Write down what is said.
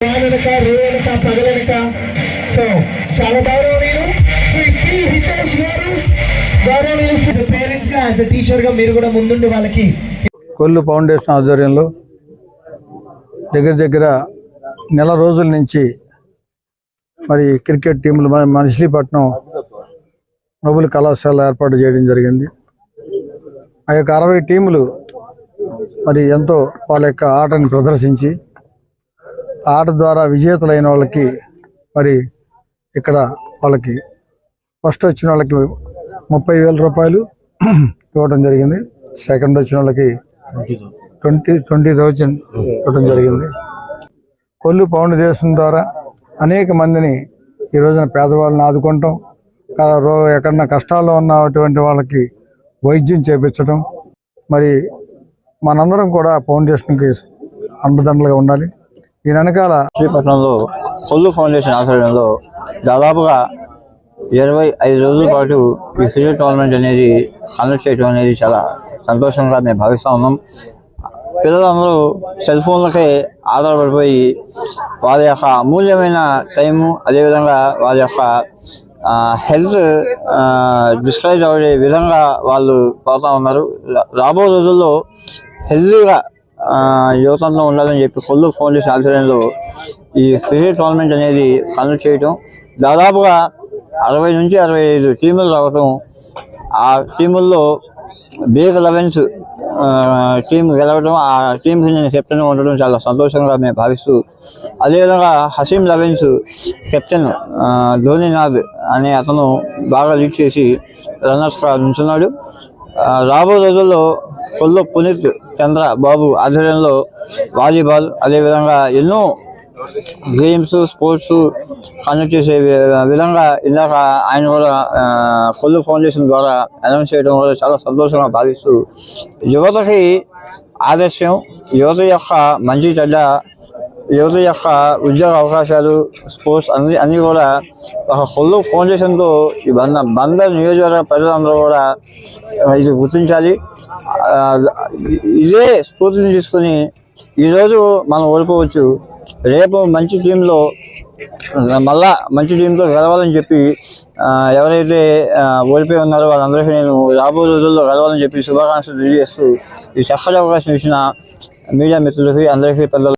వాననక రేనక పగలనక సో చాలా గౌరవనీయులు. శ్రీ పి హితేష్ గారు గౌరవనీయులు. పేరెంట్స్గా యాజ్ ఎ టీచర్గా మీరు కూడా ముందుండి వాళ్ళకి. కొల్లు ఫౌండేషన్ ఆధ్వర్యంలో దగ్గర దగ్గర నెల రోజుల నుంచి మరి క్రికెట్ టీంలు మన మచిలీపట్నం నోబుల్ కళాశాల ఏర్పాటు చేయడం జరిగింది. ఆ యొక్క అరవై టీములు మరి ఎంతో వాళ్ళ యొక్క ఆటని ప్రదర్శించి ఆట ద్వారా విజేతలైన వాళ్ళకి మరి ఇక్కడ వాళ్ళకి ఫస్ట్ వచ్చిన వాళ్ళకి ముప్పై వేల రూపాయలు ఇవ్వడం జరిగింది. సెకండ్ వచ్చిన వాళ్ళకి ట్వంటీ ట్వంటీ థౌజండ్ ఇవ్వడం జరిగింది. కొల్లు ఫౌండేషన్ ద్వారా అనేక మందిని ఈ రోజున పేదవాళ్ళని ఆదుకుంటాం. రో- ఎక్కడన్నా కష్టాల్లో ఉన్నటువంటి వాళ్ళకి వైద్యం చేపించడం మరి మనందరం కూడా ఫౌండేషన్కి అండదండలుగా ఉండాలి. దీని వెనకాల శ్రీపట్నంలో కొల్లు ఫౌండేషన్ ఆధ్వర్యంలో దాదాపుగా ఇరవై ఐదు రోజుల పాటు ఈ క్రికెట్ టోర్నమెంట్ అనేది కండక్ట్ చేయడం అనేది చాలా సంతోషంగా మేము భావిస్తూ ఉన్నాం. పిల్లలందరూ సెల్ ఫోన్లకే ఆధారపడిపోయి వారి యొక్క అమూల్యమైన టైము అదేవిధంగా వారి యొక్క హెల్త్ డిస్క్రైజ్ అయ్యే విధంగా వాళ్ళు పోతా ఉన్నారు. రాబో రోజుల్లో హెల్తీగా యువతంలో ఉండాలని చెప్పి కొల్లు ఫౌండేషన్ ఆధ్వర్యంలో ఈ క్రికెట్ టోర్నమెంట్ అనేది కండక్ట్ చేయటం. దాదాపుగా అరవై నుంచి అరవై ఐదు టీములు రావటం. ఆ టీముల్లో బిగ్ లెవెన్స్ టీం గెలవడం ఆ టీంకి నేను కెప్టెన్ ఉండడం చాలా సంతోషంగా మేము భావిస్తూ అదేవిధంగా హసీం లెవెన్స్ కెప్టెన్ ధోని ధోనీనాథ్ అనే అతను బాగా లీడ్ చేసి రన్నర్స్గా నుంచున్నాడు రాబో రోజుల్లో కొల్లు పునీత్ చంద్ర బాబు ఆధ్వర్యంలో వాలీబాల్ అదేవిధంగా ఎన్నో గేమ్స్ స్పోర్ట్స్ కండక్ట్ చేసే విధంగా ఇందాక ఆయన కూడా కొల్లు ఫౌండేషన్ ద్వారా అనౌన్స్ చేయడం కూడా చాలా సంతోషంగా భావిస్తూ యువతకి ఆదర్శం యువత యొక్క మంచి చెడ్డ యువత యొక్క ఉద్యోగ అవకాశాలు స్పోర్ట్స్ అన్ని అన్నీ కూడా ఒక కొల్లు ఫౌండేషన్తో ఈ బంద బందర్ నియోజకవర్గ ప్రజలందరూ కూడా ఇది గుర్తించాలి. ఇదే స్ఫూర్తిని తీసుకుని ఈరోజు మనం ఓడిపోవచ్చు రేపు మంచి టీంలో మళ్ళా మంచి టీంతో గెలవాలని చెప్పి ఎవరైతే ఓడిపోయి ఉన్నారో వాళ్ళందరికీ నేను రాబోయే రోజుల్లో గెలవాలని చెప్పి శుభాకాంక్షలు తెలియజేస్తూ ఈ చక్కటి అవకాశం ఇచ్చిన మీడియా మిత్రులకి అందరికీ పెద్దలు